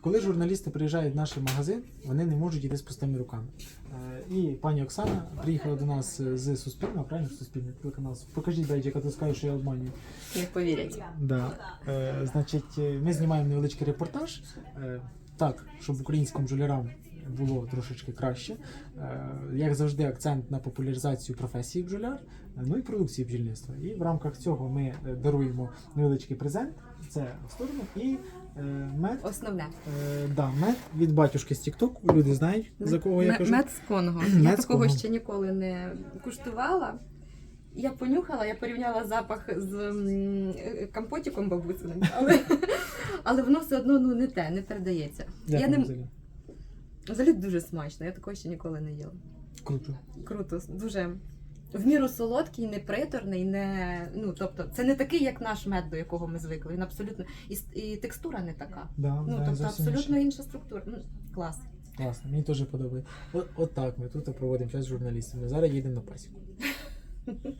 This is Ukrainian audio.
Коли журналісти приїжджають в наш магазин, вони не можуть йти з пустими руками. Е, І пані Оксана приїхала до нас з Суспільного, правильно Суспільний телеканал. Покажіть, дайте, яка ти скажеш, що я обманюю. Не повірять. Да. Е, значить, е, ми знімаємо невеличкий репортаж. Е, так, щоб українським бджолярам було трошечки краще. Е, як завжди, акцент на популяризацію професії бджоляр, е, ну і продукції бджільництва. І в рамках цього ми е, даруємо невеличкий презент. Це в сторону і мед. Основне. Да, мед від батюшки з TikTok. Люди знають, за кого я кажу. Мед з Конго. Я такого ще ніколи не куштувала. Я понюхала, я порівняла запах з компотиком бабусиним, але, але воно все одно ну, не те, не передається. Я не- взагалі? Дуже смачно, я такого ще ніколи не їла. Круто. Круто, дуже в міру солодкий, не приторний, не ну тобто, це не такий, як наш мед, до якого ми звикли. Він абсолютно і, і текстура не така. Да, Ну да, тобто абсолютно інше. інша структура. Ну, клас. Класно, мені теж подобається. От, от так ми тут проводимо час з журналістами. Зараз їдемо на пасіку.